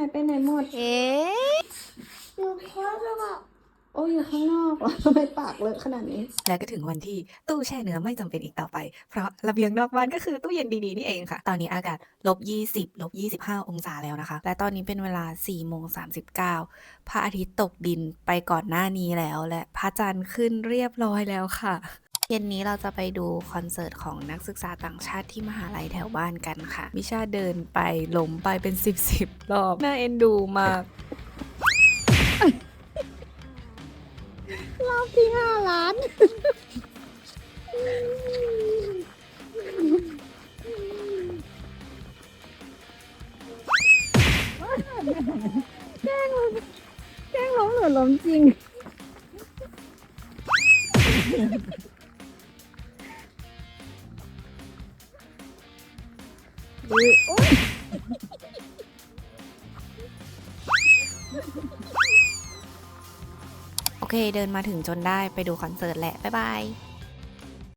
ายไปไหนหมด เอ๊ะอยู่ข้างนอกโอ้อยู่ข้างนอกเหรอทำไมปากเลอะขนาดนี้ แล้วก็ถึงวันที่ตู้แช่เนื้อไม่จำเป็นอีกต่อไป เพราะระเบียงนอกบ้านก็คือตู้เย็นดีๆนี่เองค่ะ ตอนนี้อากาศลบ 20ลบ 25 องศาแล้วนะคะ และตอนนี้เป็นเวลา4โมง39พระอาทิตย์ตกดินไปก่อนหน้านี้แล้ว และพระจันทร์ขึ้นเรียบร้อยแล้วค่ะ เย็นนี้เราจะไปดูคอนเสิร์ตของนักศึกษาต่างชาติที่มหาลัยแถวบ้านกันค่ะ มิชาเดินไปหลมไปเป็น 10 10รอบ น่าเอ็นดูมาก รอบที่ห้าล้าน แกล้งแกล้งล้มหรือล้มจริง โอเคเดินมาถึงจนได้ไปดูคอนเสิร์ตแหละ บ๊ายบาย